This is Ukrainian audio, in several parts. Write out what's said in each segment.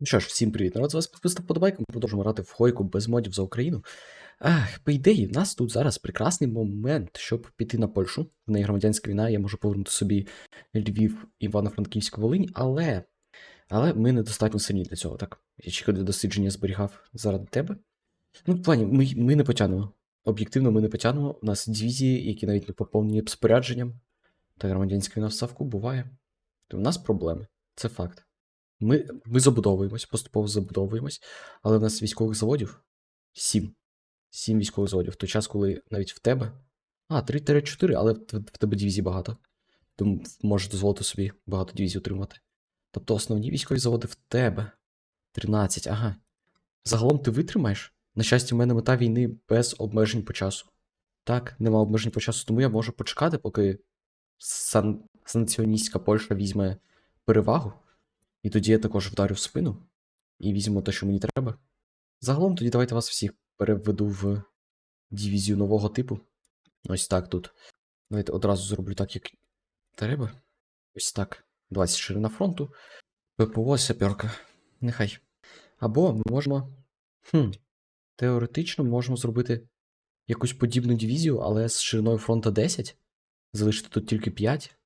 Ну що ж, всім привіт, народ, з вас підписав подобайка, ми продовжуємо грати в Хойку без модів за Україну. Ах, по ідеї, в нас тут зараз прекрасний момент, щоб піти на Польщу. В неї громадянська війна, я можу повернути собі Львів, Івано-Франківську, Волинь, але. Але ми недостатньо сильні для цього, так? Я чекаю дослідження зберігав заради тебе. Ну, в плані, ми, ми не потягнемо. Об'єктивно, ми не потягнемо. У нас дивізії, які навіть не поповнені спорядженням. Та громадянська війна в Савку буває. То в нас проблеми. Це факт. Ми, ми забудовуємось, поступово забудовуємось, але в нас військових заводів сім. Сім військових заводів. В той час, коли навіть в тебе. А, 3-4, але в, в тебе дивізій багато. Тому можеш дозволити собі багато дивізій отримати. Тобто основні військові заводи в тебе. 13, ага. Загалом ти витримаєш? На щастя, в мене мета війни без обмежень по часу. Так, нема обмежень по часу, тому я можу почекати, поки сан... санкціоністська Польща візьме перевагу. І тоді я також вдарю в спину і візьму те, що мені треба. Загалом тоді давайте вас всіх переведу в дивізію нового типу. Ось так тут. Давайте одразу зроблю так, як треба. Ось так. 20 ширина фронту. ППО саперка. Нехай. Або ми можемо. Хм. Теоретично можемо зробити якусь подібну дивізію, але з шириною фронту 10. Залишити тут тільки 5.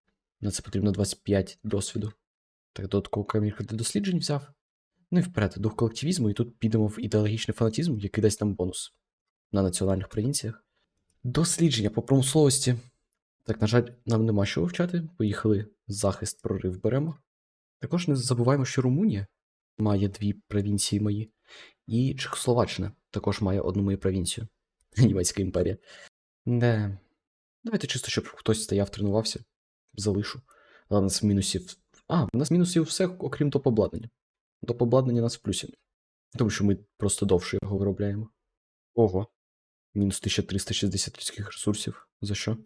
На це потрібно 25 досвіду. Так, додаткову камірку для досліджень взяв. Ну і вперед, дух колективізму, і тут підемо в ідеологічний фанатізм, який дасть нам бонус на національних провінціях. Дослідження по промисловості. Так, на жаль, нам нема що вивчати. Поїхали захист прорив беремо. Також не забуваємо, що Румунія має дві провінції мої, і Чехословаччина також має одну мою провінцію. Німецька імперія. Не. Давайте чисто, щоб хтось стояв, тренувався, залишу. Але в нас мінусів. А, в нас мінусів все, окрім топ-обладнання. Топ-обладнання у нас в плюсі. Тому що ми просто довше його виробляємо. Ого. Мінус 1360 людських ресурсів. За що?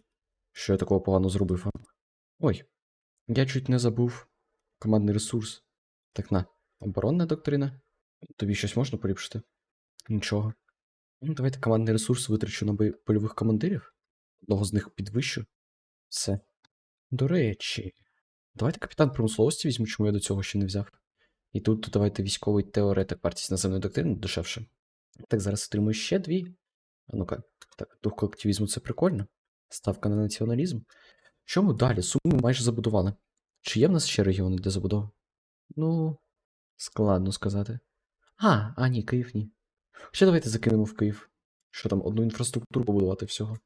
Що я такого погано зробив? а? Ой. Я чуть не забув командний ресурс. Так на, оборонна доктрина. Тобі щось можна поліпшити? Нічого. Ну, давайте командний ресурс витрачу на польових командирів. Одного з них підвищу. Все. До речі, давайте капітан промисловості візьму, чому я до цього ще не взяв. І тут давайте військовий теоретик партії наземної доктрини дешевше. Так, зараз отримую ще дві. А ну-ка, так, дух колективізму це прикольно. Ставка на націоналізм. Чому далі? Суми майже забудували. Чи є в нас ще регіони для забудови? Ну, складно сказати. А, а ні, Київ ні. Ще давайте закинемо в Київ. Що там, одну інфраструктуру побудувати всього.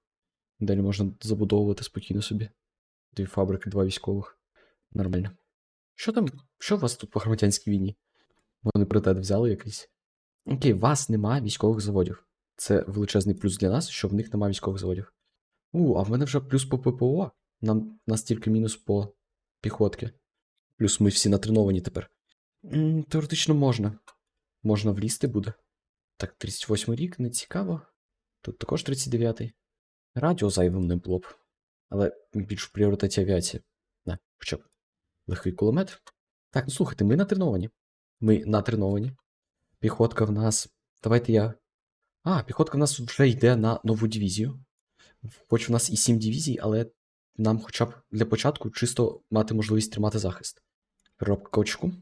Далі можна забудовувати спокійно собі. Дві фабрики, два військових. Нормально. Що там? Що у вас тут по громадянській війні? Вони притет взяли якийсь. Окей, вас нема військових заводів. Це величезний плюс для нас, що в них нема військових заводів. У, а в мене вже плюс по ППО. Нам нас тільки мінус по піхотки. Плюс ми всі натреновані тепер. М, Теоретично можна. Можна влізти буде. Так, 38 рік, не цікаво. Тут також 39-й. Радіо зайвим не було б. Але більш в пріоритеті авіація. Не, хоча б легкий кулемет. Так, ну слухайте, ми натреновані. Ми натреновані. Піхотка в нас. Давайте я. А, піхотка в нас вже йде на нову дивізію. Хоч в нас і 7 дивізій, але нам хоча б для початку чисто мати можливість тримати захист. Переробка каучку.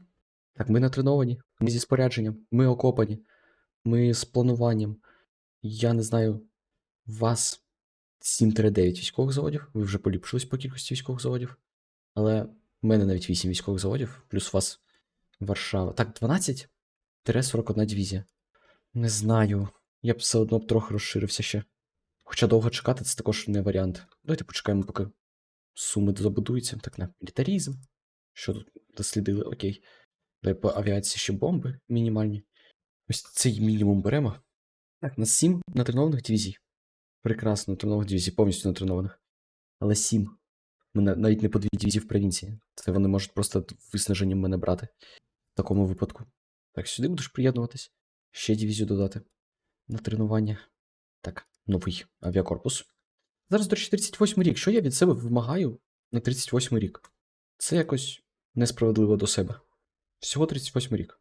Так, ми натреновані, ми зі спорядженням, ми окопані, ми з плануванням. Я не знаю, вас 7-9 військових заводів, ви вже поліпшились по кількості військових заводів. Але в мене навіть 8 військових заводів, плюс у вас Варшава. Так, 12-41 дивізія. Не знаю. Я б все одно б трохи розширився ще. Хоча довго чекати, це також не варіант. Давайте почекаємо, поки суми забудуються. Так, на мілітарізм. Що тут дослідили? Окей. Давай по авіації ще бомби мінімальні. Ось цей мінімум беремо. Так, на 7 натренованих дивізій. Прекрасно, натренованих дивізій, повністю натренованих. Але 7. Ми на- навіть не по дві дивізії в провінції. Це вони можуть просто виснаженням мене брати. В такому випадку. Так, сюди будеш приєднуватись. Ще дивізію додати. На тренування. Так, новий авіакорпус. Зараз, до речі, 38 рік. Що я від себе вимагаю на 38 рік? Це якось несправедливо до себе. Всього 38 рік.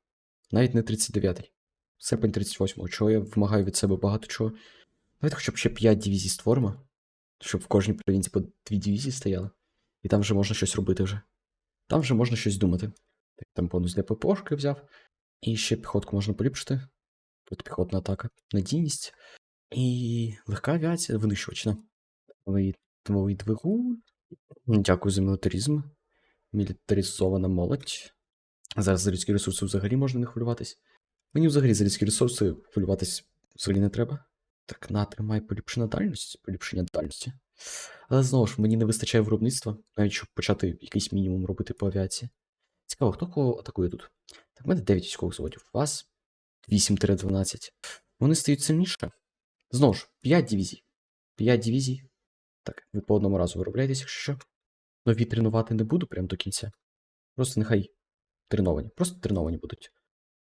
Навіть не 39-й. Серпень 38-го. Чого я вимагаю від себе багато чого. Давайте хоча б ще 5 дивізій створимо, щоб в кожній провінції по 2 дивізії стояло. І там вже можна щось робити вже. Там вже можна щось думати. Так, там бонус для ППОшки взяв. І ще піхотку можна поліпшити. Піхотна атака. Надійність. І легка авіація, винищувачна. Новий двигун. Дякую за мілітаризм. Мілітаризована молодь. Зараз за людські ресурси взагалі можна не хвилюватись. Мені взагалі за людські ресурси хвилюватись взагалі не треба. Так, на, тримай поліпшена дальність, поліпшення дальності. Але знову ж, мені не вистачає виробництва, навіть щоб почати якийсь мінімум робити по авіації. Цікаво, хто кого атакує тут? Так, в мене 9 військових заводів. У вас 8-12. Вони стають сильніше. Знову ж, 5 дивізій. 5 дивізій. Так, ви по одному разу виробляєтесь, якщо що. Нові тренувати не буду прямо до кінця. Просто нехай треновані. Просто треновані будуть.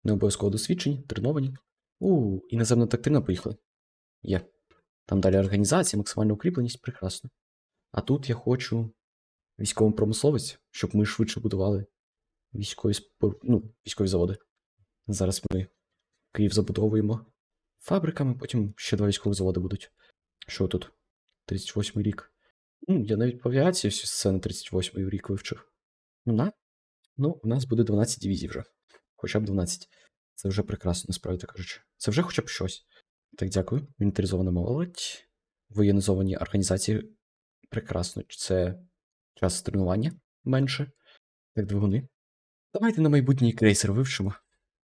Не обов'язково досвідчені, треновані. У, іноземна доктрина поїхали. Є. Там далі організація, максимальна укріпленість, прекрасно. А тут я хочу військову промисловість, щоб ми швидше будували військові, ну, військові заводи. Зараз ми Київ забудовуємо фабриками, потім ще два військові заводи будуть. Що тут? 38-й рік. Ну, я навіть по авіації всі сцени 38-й рік вивчив. Ну, на. Ну, у нас буде 12 дивізій вже. Хоча б 12. Це вже прекрасно, насправді кажучи. Це вже хоча б щось. Так, дякую. Мілітаризована молодь. Воєнізовані організації. Прекрасно. Це час тренування менше. Так, двигуни. Давайте на майбутній крейсер вивчимо.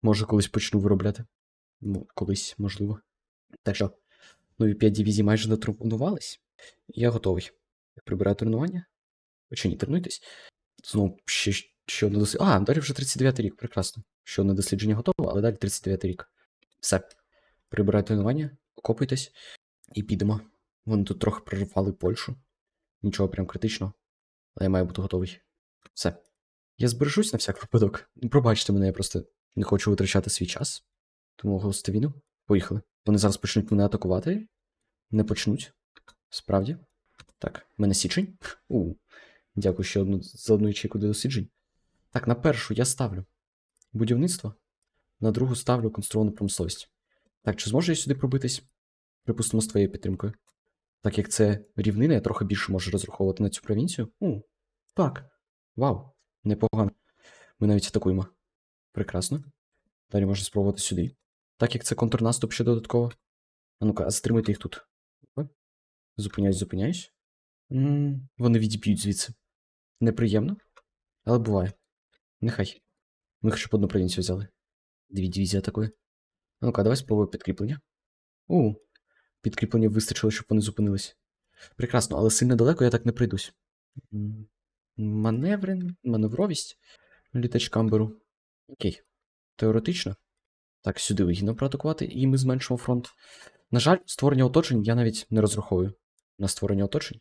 Може, колись почну виробляти. Ну, колись, можливо. Так що, нові 5 дивізій майже натренувались. Я готовий. Прибираю тренування. Чи ні, тренуйтесь. Знову ще, ще одне дослідження. А, далі вже 39 рік, прекрасно. Ще одне дослідження готове, але далі 39 рік. Все. Прибираю тренування, окопуйтесь і підемо. Вони тут трохи проривали Польщу. Нічого прям критичного. Але я маю бути готовий. Все. Я збережусь на всяк випадок. Ну, Пробачте мене, я просто не хочу витрачати свій час. Тому оголосити війну. Поїхали. Вони зараз почнуть мене атакувати. Не почнуть. Справді. Так, в мене січень. У. Дякую ще одну за одну ячейку до досліджень. Так, на першу я ставлю будівництво, на другу ставлю конструовану промисловість. Так, чи зможу я сюди пробитись? Припустимо, з твоєю підтримкою. Так як це рівнина, я трохи більше можу розраховувати на цю провінцію. У, так. Вау, непогано. Ми навіть атакуємо. Прекрасно. Далі можна спробувати сюди. Так як це контрнаступ ще додатково. А ну-ка, а затримайте їх тут. Зупиняюсь, зупиняюсь. м вони відіб'ють звідси. Неприємно, але буває. Нехай. Ми хоча б одну провінцію взяли. Дві дивізії атакує. Ну-ка, давай спробуємо підкріплення. У, підкріплення вистачило, щоб вони зупинились. Прекрасно, але сильно далеко я так не прийдусь. М, маневровість. Літачкам беру. Окей. Теоретично. Так, сюди вигідно проатакувати, і ми зменшимо фронт. На жаль, створення оточень я навіть не розраховую на створення оточень.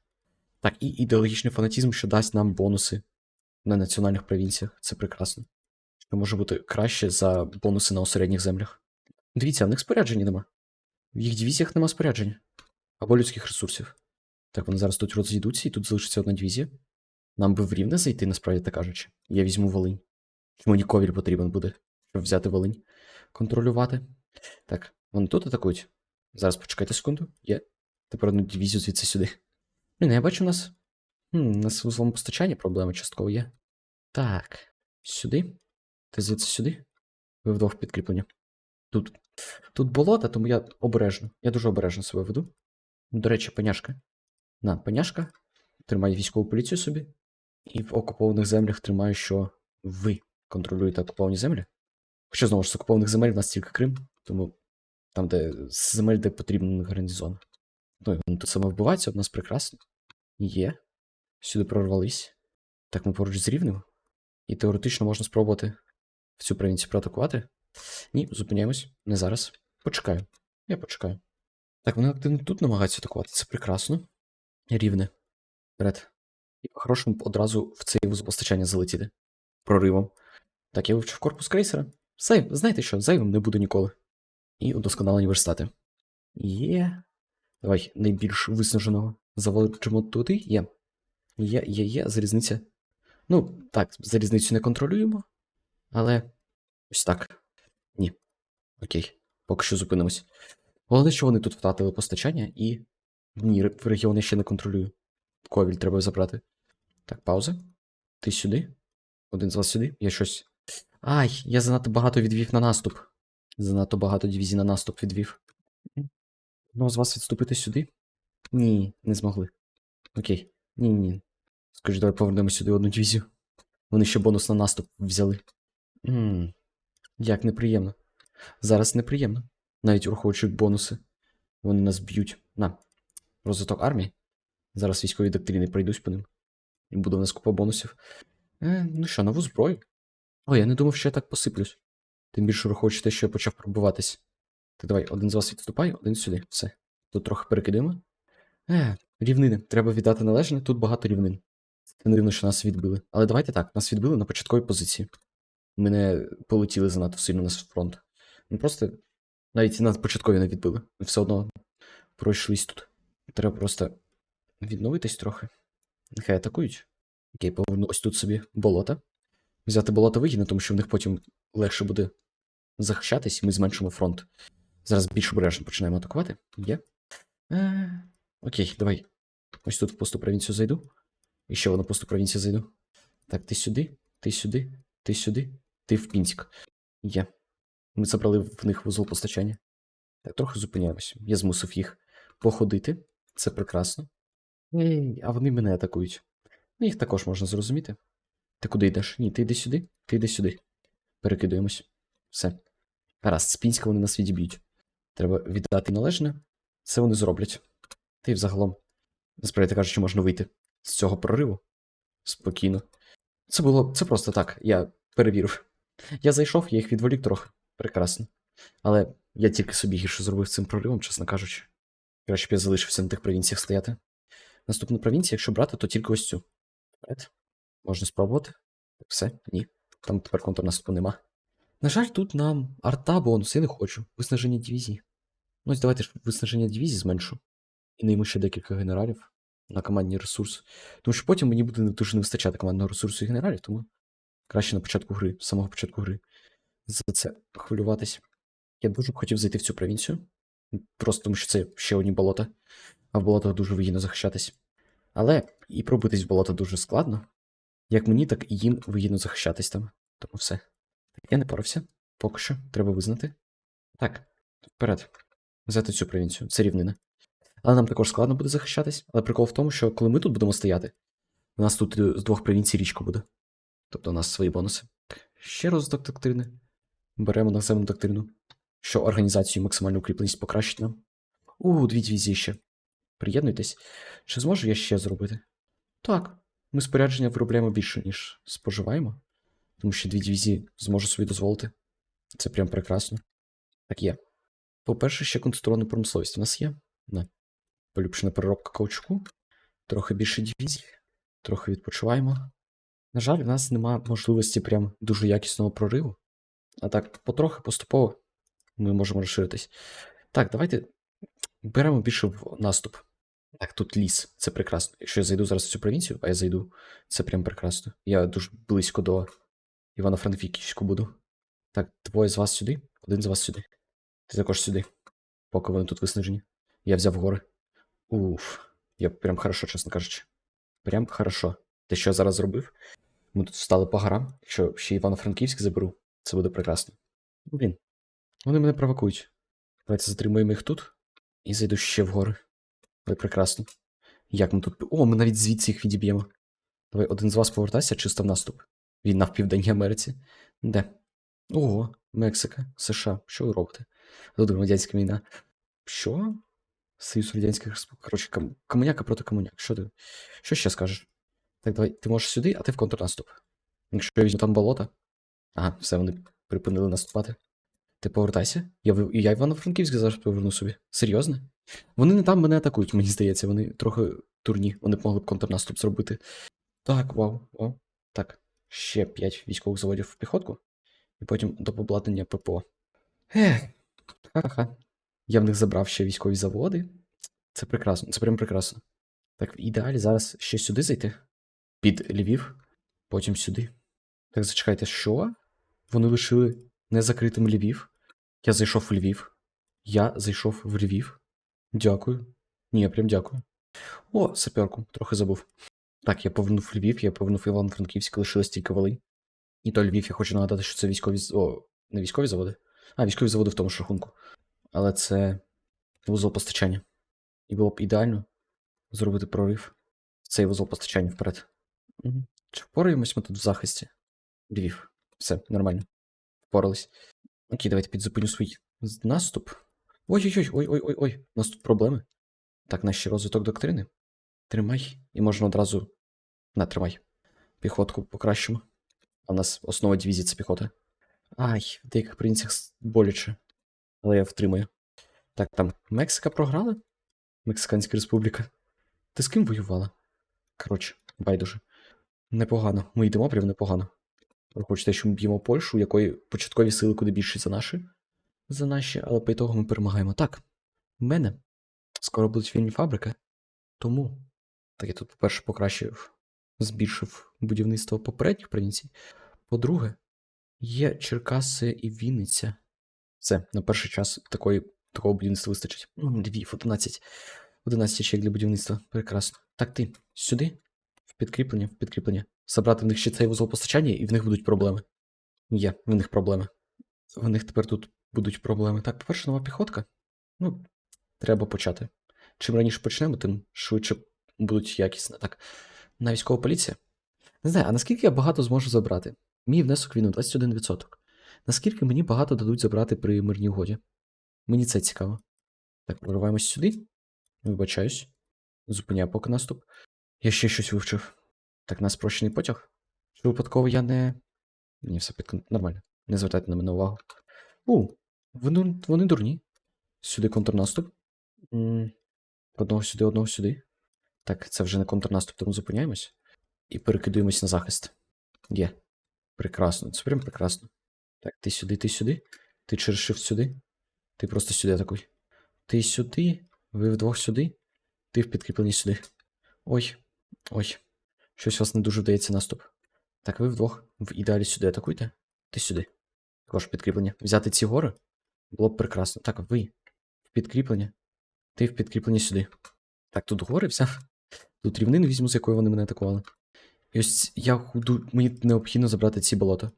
Так, і ідеологічний фанатізм, що дасть нам бонуси на національних провінціях. Це прекрасно. Що може бути краще за бонуси на осередніх землях. Дивіться, в них спорядження нема. В їх дивізіях нема спорядження. Або людських ресурсів. Так, вони зараз тут розійдуться, і тут залишиться одна дивізія. Нам би в рівне зайти, насправді так кажучи. Я візьму Волинь. Чи мені ковіль потрібен буде, щоб взяти Волинь, контролювати. Так, вони тут атакують. Зараз почекайте секунду. Є. Тепер одну дивізію звідси сюди. Блін, я бачу у нас. Хм, у нас вузлом постачання проблеми частково є. Так, сюди. Ти звідси сюди. Ви вдвох підкріплення. Тут. Тут болото, тому я обережно. Я дуже обережно себе веду. До речі, паняшка. На, паняшка. Тримай військову поліцію собі. І в окупованих землях тримаю, що ви контролюєте окуповані землі. Хоча знову ж з окупованих земель в нас тільки Крим, тому там, де земель, де потрібен гарнізон. Ну, вони тут саме вбиваються, у нас прекрасно. Є. Сюди прорвались. Так ми поруч з рівнем. І теоретично можна спробувати в цю провінцію проатакувати. Ні, зупиняємось. Не зараз. Почекаю. Я почекаю. Так, вони активно тут намагаються атакувати. Це прекрасно. Рівне. Вперед. І по-хорошому одразу в цей вузол постачання залетіти. Проривом. Так, я вивчив корпус крейсера. Зайв, знаєте що, зайвим не буду ніколи. І удосконалені верстати. Є. Давай, найбільш виснаженого заводимо туди. Є. Є, є, є, залізниця. Ну, так, залізницю не контролюємо. Але. Ось так. Окей. Поки що зупинимось. Головне, що вони тут втратили постачання і. Ні, в регіон я ще не контролюю. Ковіль треба забрати. Так, пауза. Ти сюди. Один з вас сюди. Я щось. Ай, я занадто багато відвів на наступ. Занадто багато дивізій на наступ відвів. Ну, з вас відступити сюди? Ні, не змогли. Окей. Ні, ні. Скажи, давай повернемо сюди одну дивізію. Вони ще бонус на наступ взяли. Ммм. Як неприємно. Зараз неприємно. Навіть враховуючи бонуси. Вони нас б'ють. На. Розвиток армії. Зараз військові доктрини пройдусь по ним. І буде у нас купа бонусів. Е, ну що, нову зброю? Ой, я не думав, що я так посиплюсь. Тим більше враховуючи те, що я почав пробуватись. Так давай, один з вас відступай, один сюди. Все. Тут трохи перекидаємо. Е, рівнини. Треба віддати належне, тут багато рівнин. Це не дивно, що нас відбили. Але давайте так, нас відбили на початковій позиції. Ми не полетіли занадто сильно на фронт. Ми просто навіть на початкові не відбили. Все одно пройшлись тут. Треба просто відновитись трохи. Нехай атакують. Окей, поверну ось тут собі болото. Взяти болото вигідно, тому що в них потім легше буде захищатись, і ми зменшимо фронт. Зараз більш обережно починаємо атакувати. Є. Е, окей, давай. Ось тут в посту провінцію зайду. І ще на посту провінцію зайду. Так, ти сюди, ти сюди, ти сюди, ти в Пінськ. Є. Ми забрали в них вузол постачання. Так, трохи зупиняємося. Я змусив їх походити. Це прекрасно. Ей, а вони мене атакують. Ну, їх також можна зрозуміти. Ти куди йдеш? Ні, ти йди сюди, ти йди сюди. Перекидуємось. Все. Гаразд, з Пінська вони нас відіб'ють. Треба віддати належне. Це вони зроблять. Та й взагалом, насправді кажучи, можна вийти з цього прориву. Спокійно. Це було. Це просто так. Я перевірив. Я зайшов, я їх відволік трохи. Прекрасно. Але я тільки собі гірше зробив цим проривом, чесно кажучи. Краще б я залишився на тих провінціях стояти. Наступну провінцію, якщо брати, то тільки ось цю. Вперед. Можна спробувати. Так, все, ні. Там тепер контрнаступу нема. На жаль, тут нам арта бонус, я не хочу. Виснаження дивізії. Ну, ось давайте ж виснаження дивізії зменшу. І найму ще декілька генералів на командний ресурс. Тому що потім мені буде дуже не вистачати командного ресурсу і генералів, тому краще на початку гри, з самого початку гри. За це хвилюватись. Я дуже б хотів зайти в цю провінцію. Просто тому що це ще одні болота, а в болотах дуже вигідно захищатись. Але і пробитись в болото дуже складно. Як мені, так і їм вигідно захищатись там. Тому все. Я не порався. Поки що, треба визнати. Так, вперед. Взяти цю провінцію. Це рівнина. Але нам також складно буде захищатись. Але прикол в тому, що коли ми тут будемо стояти, у нас тут е, з двох провінцій річка буде. Тобто у нас свої бонуси. Ще розвиток доктрини. Беремо наземну доктрину. Що організацію максимальну укріпленість покращить нам. У, дві дивізії ще. Приєднуйтесь. Чи зможу я ще зробити? Так. Ми спорядження виробляємо більше, ніж споживаємо. Тому що дві дивізії зможу собі дозволити. Це прям прекрасно. Так є. По-перше, ще концентрована промисловість у нас є. Не. Поліпшена переробка каучуку. Трохи більше дивізій. Трохи відпочиваємо. На жаль, в нас нема можливості прям дуже якісного прориву. А так, потрохи, поступово ми можемо розширитись. Так, давайте беремо більше в наступ. Так, тут ліс, це прекрасно. Якщо я зайду зараз в цю провінцію, а я зайду, це прям прекрасно. Я дуже близько до Івано-Франківську буду. Так, двоє з вас сюди, один з вас сюди. Ти також сюди. Поки вони тут виснажені. Я взяв гори. Уф. Я прям хорошо, чесно кажучи. Прям хорошо. Те, що я зараз зробив. Ми тут встали по горам. Якщо ще Івано-Франківськ заберу, це буде прекрасно. Блін. Вони мене провокують. Давайте затримуємо їх тут. І зайду ще вгори. Ой, прекрасно. Як ми тут. О, ми навіть звідси їх відіб'ємо. Давай один з вас повертайся чисто в наступ. Війна в Південній Америці. Де? Ого, Мексика, США. Що ви робите? Тут громадянська війна. Що? Союз Радянських Республік. Коротше, ком... комуняка проти комуняк. Що ти? Що ще скажеш? Так, давай, ти можеш сюди, а ти в контрнаступ. Якщо я візьму там болото. Ага, все, вони припинили наступати. Ти повертайся. Я, в- я Івано-Франківськ зараз поверну собі. Серйозно? Вони не там мене атакують, мені здається, вони трохи турні, вони б могли б контрнаступ зробити. Так, вау, вау. Так, ще 5 військових заводів в піхотку, і потім до обладнання ППО. Ех, ха-ха. Я в них забрав ще військові заводи. Це прекрасно, це прям прекрасно. Так, в ідеалі зараз ще сюди зайти. Під Львів, потім сюди. Так, зачекайте, що? Вони лишили незакритим Львів. Я зайшов в Львів. Я зайшов в Львів. Дякую. Ні, я прям дякую. О, саперку, трохи забув. Так, я повернув Львів, я повернув Івано-Франківськ, лишилась тільки Волинь. І то Львів, я хочу нагадати, що це військові. О, не військові заводи. А, військові заводи в тому ж рахунку. Але це вузол постачання. І було б ідеально зробити прорив в цей вузол постачання вперед. Чи впораємось ми тут в захисті? Львів. Все, нормально. Впорались. Окей, давайте підзупиню свій наступ. Ой-ой-ой, ой-ой-ой, ой. У нас тут проблеми. Так, наш ще розвиток доктрини. Тримай. І можна одразу. На, тримай. Піхотку покращимо. А в нас основа дивізії це піхота. Ай, в деяких провінціях с- боляче. Але я втримаю. Так, там Мексика програла? Мексиканська республіка. Ти з ким воювала? Коротше, байдуже. Непогано. Ми йдемо прям непогано. Враховуючи те, що ми б'ємо Польщу, у якої початкові сили куди більші за наші. За наші, але по ітогу ми перемагаємо. Так, в мене скоро будуть вільні фабрики. Тому. Так, я тут, по-перше, покращив, збільшив будівництво попередніх провінцій. По-друге, є Черкаси і Вінниця. Все, на перший час такої, такого будівництва вистачить. Львів, 11. 11 ячеек для будівництва. Прекрасно. Так, ти сюди, підкріплення, підкріплення. Забрати в них ще цей вузол постачання, і в них будуть проблеми. Є, в них проблеми. В них тепер тут будуть проблеми. Так, по-перше, нова піхотка. Ну, треба почати. Чим раніше почнемо, тим швидше будуть якісні. Так, на військова поліція. Не знаю, а наскільки я багато зможу забрати? Мій внесок війну 21%. Наскільки мені багато дадуть забрати при мирній угоді? Мені це цікаво. Так, прориваємось сюди. Вибачаюсь. Зупиняю поки наступ. Я ще щось вивчив. Так, на спрощений потяг. Чи випадково я не. Ні, все під нормально. Не звертайте на мене увагу. У, вони, вони дурні. Сюди контрнаступ. Одного сюди, одного сюди. Так, це вже не контрнаступ, тому зупиняємось. І перекидуємось на захист. Є. Прекрасно. Це прям прекрасно. Так, ти сюди, ти сюди. Ти через shift сюди. Ти просто сюди атакуй. Ти сюди. Ви вдвох сюди. Ти в підкріпленні сюди. Ой. Ой. Щось вас не дуже вдається наступ. Так, ви вдвох в ідеалі сюди атакуйте. Ти сюди. Також підкріплення. Взяти ці гори було б прекрасно. Так, ви в підкріплення. Ти в підкріплення сюди. Так, тут гори взяв. Тут рівнину візьму, з якої вони мене атакували. І ось я худу. Мені необхідно забрати ці болота.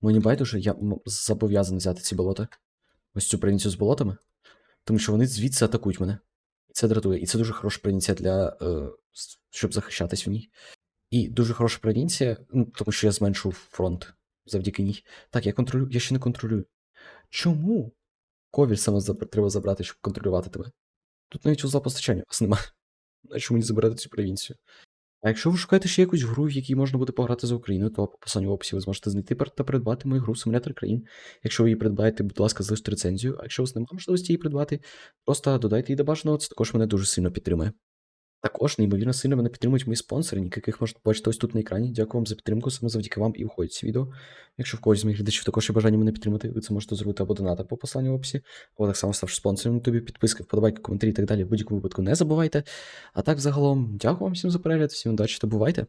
Мені байдуже, я зобов'язаний взяти ці болота. Ось цю провінцію з болотами. Тому що вони звідси атакують мене. Це дратує. І це дуже хороша провінція для. Е, щоб захищатись в ній. І дуже хороша провінція, ну, тому що я зменшу фронт завдяки ній. Так, я контролюю, я ще не контролюю. Чому? Ковіль саме треба забрати, щоб контролювати тебе. Тут навіть у постачання у вас нема. Чому мені забирати цю провінцію? А якщо ви шукаєте ще якусь гру, в якій можна буде пограти за Україну, то по посиланню в описі ви зможете знайти та придбати мою гру Симулятор країн. Якщо ви її придбаєте, будь ласка, залиште рецензію. А якщо у вас немає можливості її придбати, просто додайте її до бажаного, це також мене дуже сильно підтримує. Також неймовірно сильно мене підтримують мої спонсори, яких можете бачити ось тут на екрані. Дякую вам за підтримку, саме завдяки вам і входять ці відео. Якщо в когось з моїх глядачів також є бажання мене підтримати, ви це можете зробити або донатом по посланню в описі, або так само ставши спонсором на тобі, підписки, вподобайки, коментарі і так далі. В будь-якому випадку не забувайте. А так, загалом, дякую вам всім за перегляд, всім удачі та бувайте!